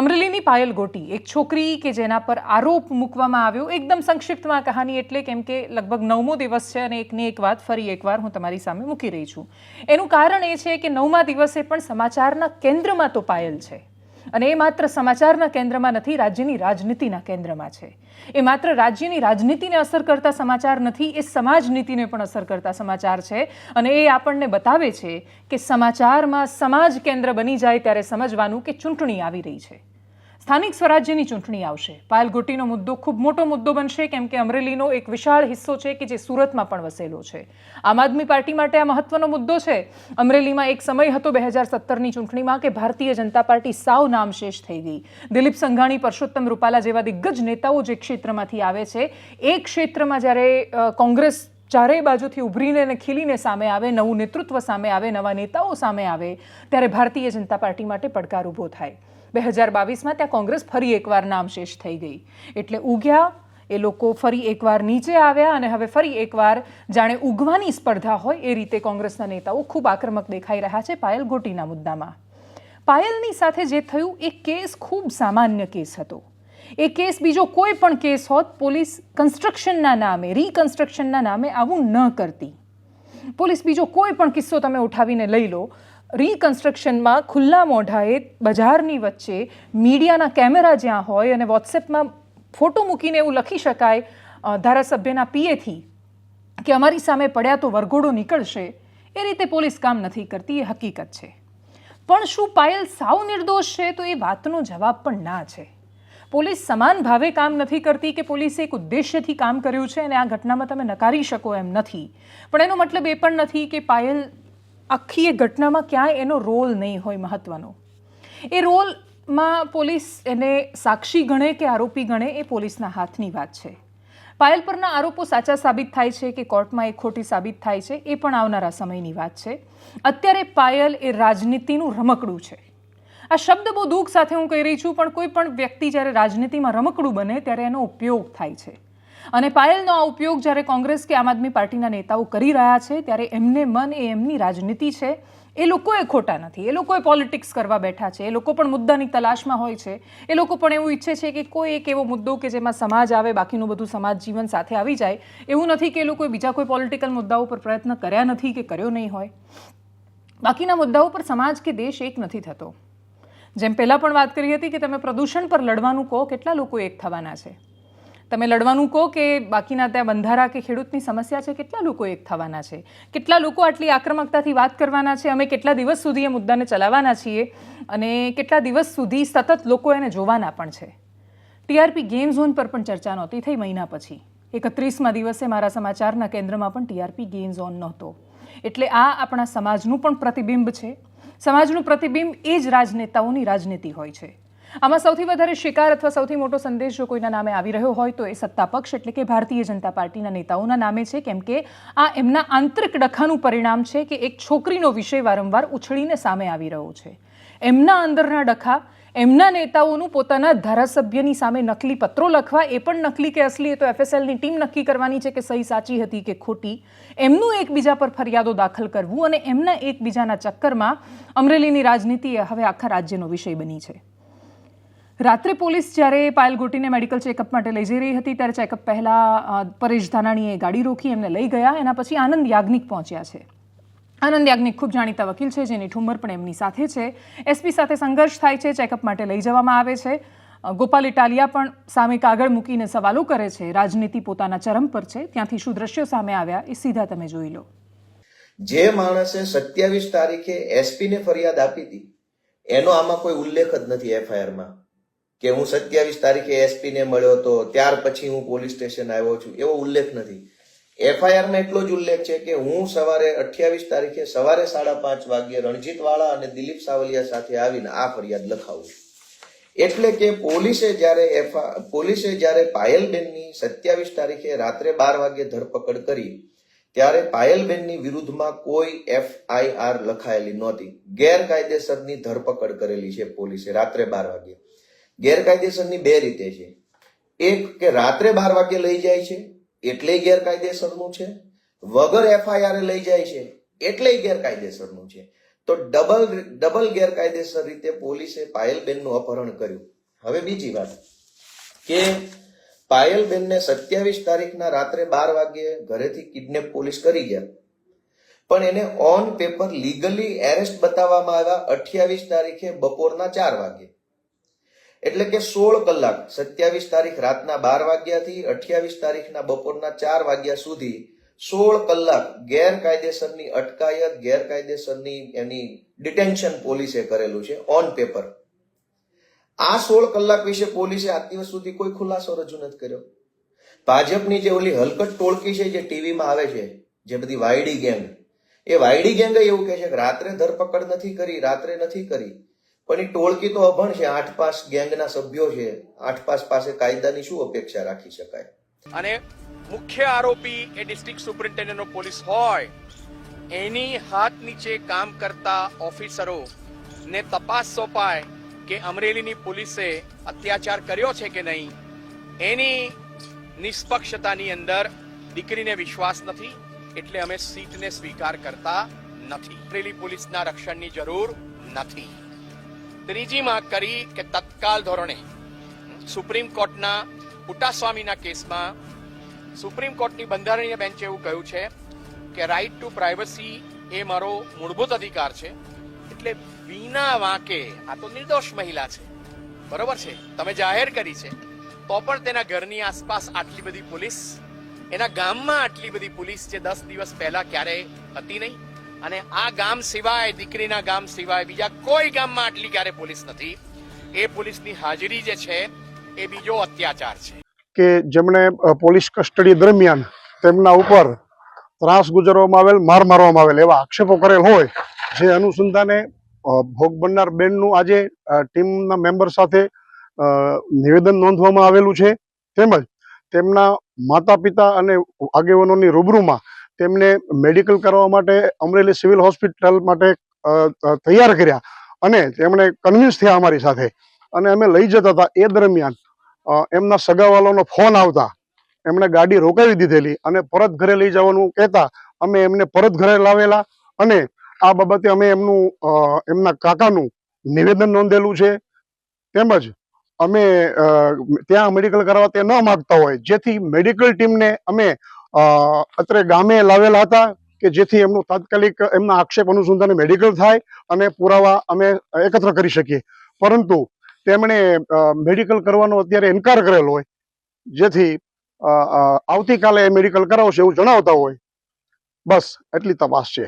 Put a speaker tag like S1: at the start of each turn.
S1: અમરેલીની પાયલ ગોટી, એક છોકરી કે જેના પર આરોપ મૂકવામાં આવ્યો, એકદમ સંક્ષિપ્તમાં કહાની એટલે કેમ કે લગભગ નવમો દિવસ છે અને એકની એક વાત ફરી એકવાર હું તમારી સામે મૂકી રહી છું. એનું કારણ એ છે કે નવમા દિવસે પણ સમાચારના કેન્દ્રમાં તો પાયલ છે. અને એ માત્ર સમાચારના કેન્દ્રમાં નથી, રાજ્યની રાજનીતિના કેન્દ્રમાં છે. એ માત્ર રાજ્યની રાજનીતિને અસર કરતા સમાચાર નથી, એ સમાજ નીતિને પણ અસર કરતા સમાચાર છે. અને એ આપણને બતાવે છે કે સમાચારમાં સમાજ કેન્દ્ર બની જાય ત્યારે સમજવાનું કે ચૂંટણી આવી રહી છે. સ્થાનિક સ્વરાજ્યની ચૂંટણી આવશે. પાયલગોટીનો મુદ્દો ખૂબ મોટો મુદ્દો બનશે, કેમ કે અમરેલીનો એક વિશાળ હિસ્સો છે કે જે સુરતમાં પણ વસેલો છે. આમ આદમી પાર્ટી માટે આ મહત્વનો મુદ્દો છે. અમરેલીમાં એક સમય હતો બે હજાર સત્તરની ચૂંટણીમાં કે ભારતીય જનતા પાર્ટી સાવ નામશેષ થઈ ગઈ. દિલીપ સંઘાણી પરસોત્તમ રૂપાલા જેવા દિગ્ગજ નેતાઓ જે ક્ષેત્રમાંથી આવે છે, એ ક્ષેત્રમાં જ્યારે કોંગ્રેસ ચારેય બાજુથી ઉભરીને અને ખીલીને સામે આવે, નવું નેતૃત્વ સામે આવે, નવા નેતાઓ સામે આવે, ત્યારે ભારતીય જનતા પાર્ટી માટે પડકાર ઊભો થાય. બે હજાર બાવીસમાં ત્યાં કોંગ્રેસ ફરી એકવાર નામશેષ થઈ ગઈ. એટલે ઉગ્યા, એ લોકો ફરી એકવાર નીચે આવ્યા અને હવે ફરી એકવાર જાણે ઉગવાની સ્પર્ધા હોય એ રીતે કોંગ્રેસના નેતાઓ ખૂબ આક્રમક દેખાઈ રહ્યા છે પાયલ ગોટીના મુદ્દામાં. પાયલની સાથે જે થયું, એ કેસ ખૂબ સામાન્ય કેસ હતો. એ કેસ બીજો કોઈ પણ કેસ હોત, પોલીસ કન્સ્ટ્રક્શનના નામે, રિકન્સ્ટ્રક્શનના નામે આવું ન કરતી. પોલીસ બીજો કોઈ પણ કિસ્સો તમે ઉઠાવીને લઈ લો રિકન્સ્ટ્રક્શનમાં ખુલ્લા મોઢાએ બજારની વચ્ચે મીડિયાના કેમેરા જ્યાં હોય અને વોટ્સએપમાં ફોટો મૂકીને એવું લખી શકાય ધારાસભ્યના પીએથી કે અમારી સામે પડ્યા તો વરઘોડો નીકળશે, એ રીતે પોલીસ કામ નથી કરતી, એ હકીકત છે. પણ શું પાયલ સાવ નિર્દોષ છે તો એ વાતનો જવાબ પણ ના છે. પોલીસ સમાન ભાવે કામ નથી કરતી કે પોલીસે એક ઉદ્દેશ્યથી કામ કર્યું છે અને આ ઘટનામાં તમે નકારી શકો એમ નથી. પણ એનો મતલબ એ પણ નથી કે પાયલ આખી એ ઘટનામાં ક્યાંય એનો રોલ નહીં હોય મહત્વનો. એ રોલમાં પોલીસ એને સાક્ષી ગણે કે આરોપી ગણે એ પોલીસના હાથની વાત છે. પાયલ પરના આરોપો સાચા સાબિત થાય છે કે કોર્ટમાં એ ખોટી સાબિત થાય છે એ પણ આવનારા સમયની વાત છે. અત્યારે પાયલ એ રાજનીતિનું રમકડું છે. આ શબ્દ બહુ દુઃખ સાથે હું કહી રહી છું, પણ કોઈ પણ વ્યક્તિ જ્યારે રાજનીતિમાં રમકડું બને ત્યારે એનો ઉપયોગ થાય છે. અને પાયલનો આ ઉપયોગ જ્યારે કોંગ્રેસ કે આમ આદમી પાર્ટીના નેતાઓ કરી રહ્યા છે, ત્યારે એમને મન એ એમની રાજનીતિ છે. એ લોકોએ ખોટા નથી. એ લોકોએ પોલિટિક્સ કરવા બેઠા છે. એ લોકો પણ મુદ્દાની તલાશમાં હોય છે. એ લોકો પણ એવું ઈચ્છે છે કે કોઈ એક એવો મુદ્દો કે જેમાં સમાજ આવે, બાકીનું બધું સમાજ જીવન સાથે આવી જાય. એવું નથી કે એ લોકોએ બીજા કોઈ પોલિટિકલ મુદ્દાઓ પર પ્રયત્ન કર્યા નથી કે કર્યો નહીં હોય. બાકીના મુદ્દાઓ પર સમાજ કે દેશ એક નથી થતો. જેમ પહેલાં પણ વાત કરી હતી કે તમે પ્રદૂષણ પર લડવાનું કહો, કેટલા લોકો એક થવાના છે? તમે લડવાનું કહો કે બાકીના ત્યાં બંધારા કે ખેડૂતની સમસ્યા છે? કેટલા લોકો એક થવાના છે? કેટલા લોકો આટલી આક્રમકતાથી વાત કરવાના છે? અમે કેટલા દિવસ સુધી એ મુદ્દાને ચલાવવાના છીએ? અને કેટલા દિવસ સુધી સતત લોકો એને જોવાના પણ છે? ટીઆરપી ગેમ ઝોન પર પણ ચર્ચા નહોતી થઈ મહિના પછી. એકત્રીસમાં દિવસે મારા સમાચારના કેન્દ્રમાં પણ ટીઆરપી ગેમ ઝોન નહોતો. એટલે આ આપણા સમાજનું પણ પ્રતિબિંબ છે. સમાજનું પ્રતિબિંબ એ જ રાજનેતાઓની રાજનીતિ હોય છે. આમાં સૌથી વધારે શિકાર અથવા સૌથી મોટો સંદેશ જો કોઈના નામે આવી રહ્યો હોય તો એ સત્તા પક્ષ એટલે કે ભારતીય જનતા પાર્ટીના નેતાઓના નામે છે. કેમ કે આ એમના આંતરિક ડખાનું પરિણામ છે કે એક છોકરીનો વિષય વારંવાર ઉછળીને સામે આવી રહ્યો છે. એમના અંદરના ડખા, એમના નેતાઓનું પોતાના ધારાસભ્યની સામે નકલી પત્રો લખવા, એ પણ નકલી કે અસલી, એ તો એફએસએલની ટીમ નક્કી કરવાની છે કે સહી સાચી હતી કે ખોટી. એમનું એકબીજા પર ફરિયાદો દાખલ કરવું અને એમના એકબીજાના ચક્કરમાં અમરેલીની રાજનીતિ હવે આખા રાજ્યનો વિષય બની છે. રાત્રે પોલીસ જ્યારે પાયલ ગોટીને મેડિકલ ચેકઅપ માટે લઈ જઈ રહી હતી, ત્યારે ચેકઅપ પહેલાં પરેશ ધાનાણીએ ગાડી રોકી, એમને લઈ ગયા. એના પછી આનંદ યાજ્ઞિક પહોંચ્યા છે. આનંદ યાજ્ઞિક ખૂબ જાણીતા વકીલ છે, જેની ઠુમર પણ એમની સાથે છે. એસપી સાથે સંઘર્ષ થાય છે, ચેકઅપ માટે લઈ જવામાં આવે છે. ગોપાલ ઇટાલિયા પણ સામે કાગળ મૂકીને સવાલો કરે છે. રાજનીતિ પોતાના ચરમ પર છે. ત્યાંથી શું દ્રશ્યો સામે આવ્યા એ સીધા તમે જોઈ લો.
S2: જે માણસે સત્યાવીસ તારીખે એસપી ને ફરિયાદ આપી હતી, એનો આમાં કોઈ ઉલ્લેખ જ નથી એફઆઈઆરમાં. કે હું સત્યાવીસ તારીખે એસપી ને મળ્યો હતો ત્યાર પછી હું પોલીસ સ્ટેશન આવ્યો છું, એવો ઉલ્લેખ નથી. એફઆઈઆરમાં એટલો જ ઉલ્લેખ છે કે હું સવારે અઠ્યાવીસ તારીખે સવારે સાડા પાંચ વાગ્યે રણજીતવાળા અને દિલીપ સાવલિયા સાથે આવીને આ ફરિયાદ લખાવું એટલે કે પોલીસે જ્યારે એફઆઈ પોલીસે જ્યારે પાયલબેનની સત્યાવીસ તારીખે રાત્રે બાર વાગે ધરપકડ કરી, ત્યારે પાયલબેનની વિરુદ્ધમાં કોઈ એફઆઈઆર લખાયેલી નહોતી. ગેરકાયદેસરની ધરપકડ કરેલી છે પોલીસે રાત્રે બાર વાગે ગેરકાયદેસરની બે રીતે છે. એક કે રાત્રે બાર વાગે લઈ જાય છે એટલે ગેરકાયદેસરનું છે. વગર એફઆઈઆર લઈ જાય છે એટલે ગેરકાયદેસરનું છે. તો ડબલ ડબલ ગેરકાયદેસર રીતે પોલીસે પાયલબેનનું અપહરણ કર્યું. હવે બીજી વાત, કે પાયલબેનને સત્યાવીસ તારીખના રાત્રે બાર વાગ્યે ઘરેથી કિડનેપ પોલીસ કરી ગયા. પણ એને ઓન પેપર લીગલી એરેસ્ટ બતાવવામાં આવ્યા અઠ્યાવીસ તારીખે બપોરના ચાર વાગે એટલે કે સોળ કલાક, સત્યાવીસ તારીખ રાતના બાર વાગ્યાથી અઠ્યાવીસ તારીખના બપોરના ચાર વાગ્યા સુધી સોળ કલાક ગેરકાયદેસરની અટકાયત, ગેરકાયદેસરની એની ડિટેન્શન પોલીસે કરેલું છે ઓન પેપર. આ સોળ કલાક વિશે પોલીસે આજ દિવસ સુધી કોઈ ખુલાસો રજૂ નથી કર્યો. ભાજપની જે ઓલી હલકટ ટોળકી છે જે ટીવીમાં આવે છે, જે બધી વાયડી ગેંગ, એ વાયડી ગેંગ એવું કહે છે કે રાત્રે ધરપકડ નથી કરી, રાત્રે નથી કરી. પણ એ ટોળકી તો અભણ છે, આઠ પાસ ગેંગના સભ્યો છે. આઠ પાસ પાસે કાયદાની શું અપેક્ષા રાખી શકાય?
S3: અને મુખ્ય આરોપી એ ડિસ્ટ્રિક્ટ સુપરિન્ટેન્ડન્ટ પોલીસ હોય, એની હાથ નીચે કામ કરતા ઓફિસરો ને તપાસ સોંપાય કે અમરેલીની પોલીસે અત્યાચાર કર્યો છે કે નહીં, એની નિષ્પક્ષતાની અંદર દીકરીને વિશ્વાસ નથી, એટલે અમે સીટને સ્વીકાર કરતા નથી. અમરેલી પોલીસના રક્ષણની જરૂર નથી. ત્રીજી માંગ કરી કે તત્કાલ ધોરણે સુપ્રીમ કોર્ટના પુટાસ્વામીના કેસમાં સુપ્રીમ કોર્ટની બંધારણીય બેન્ચે એવું કહ્યું છે કે રાઇટ ટુ પ્રાઇવસી એ મારો મૂળભૂત અધિકાર છે. એટલે વિના વાંકે આ તો નિર્દોષ મહિલા છે. બરોબર છે? તમે જાહેર કરી છે. તો પણ તેના ઘરની આસપાસ આટલી બધી પોલીસ, એના ગામમાં આટલી બધી પોલીસ જે દસ દિવસ પહેલા ક્યારેય હતી નહીં? અને આ ગામ સિવાય, દીકરીના ગામ સિવાય બીજા કોઈ ગામમાં આટલી ક્યારે પોલીસ નથી. એ પોલીસની હાજરી જે છે, એ બીજો અત્યાચાર છે.
S4: કે જેમણે પોલીસ કસ્ટડી દરમિયાન તેમના ઉપર ત્રાસ ગુજરવામાં આવેલ, માર મારવામાં આવેલ એવા આક્ષેપો કરેલ હોય, જે અનુસંધાને ભોગ બનનાર બેનનું આજે ટીમના મેમ્બર સાથે નિવેદન નોંધવામાં આવેલું છે. તેમજ તેમના માતા પિતા અને આગેવાનોની રૂબરૂમાં તેમને મેડિકલ કરવા માટે અમરેલી સિવિલ હોસ્પિટલ માટે તૈયાર કર્યા અને તેમણે કન્વિન્સ થયા અમારી સાથે. અને અમે લઈ જતા હતા એ દરમિયાન એમના સગાવાલાનો ફોન આવતા. એમણે ગાડી રોકાવી દીધેલી અને પરત ઘરે લઈ જવાનું કહેતા અમે એમને પરત ઘરે લાવેલા અને આ બાબતે અમે એમનું એમના કાકાનું નિવેદન નોંધેલું છે. તેમજ અમે ત્યાં મેડિકલ કરાવવા તે ન માગતા હોય. જેથી મેડિકલ ટીમને અમે અત્રે ગામે લાવેલા હતા કે જેથી એમનું તાત્કાલિક એમના આક્ષેપ અનુસંધાને મેડિકલ થાય અને પુરાવા અમે એકત્ર કરી શકીએ. પરંતુ તેમણે મેડિકલ કરવાનો અત્યારે ઇનકાર કરેલો હોય. જેથી આવતીકાલે મેડિકલ કરાવશે એવું જણાવતા હોય. બસ, એટલી તપાસ છે.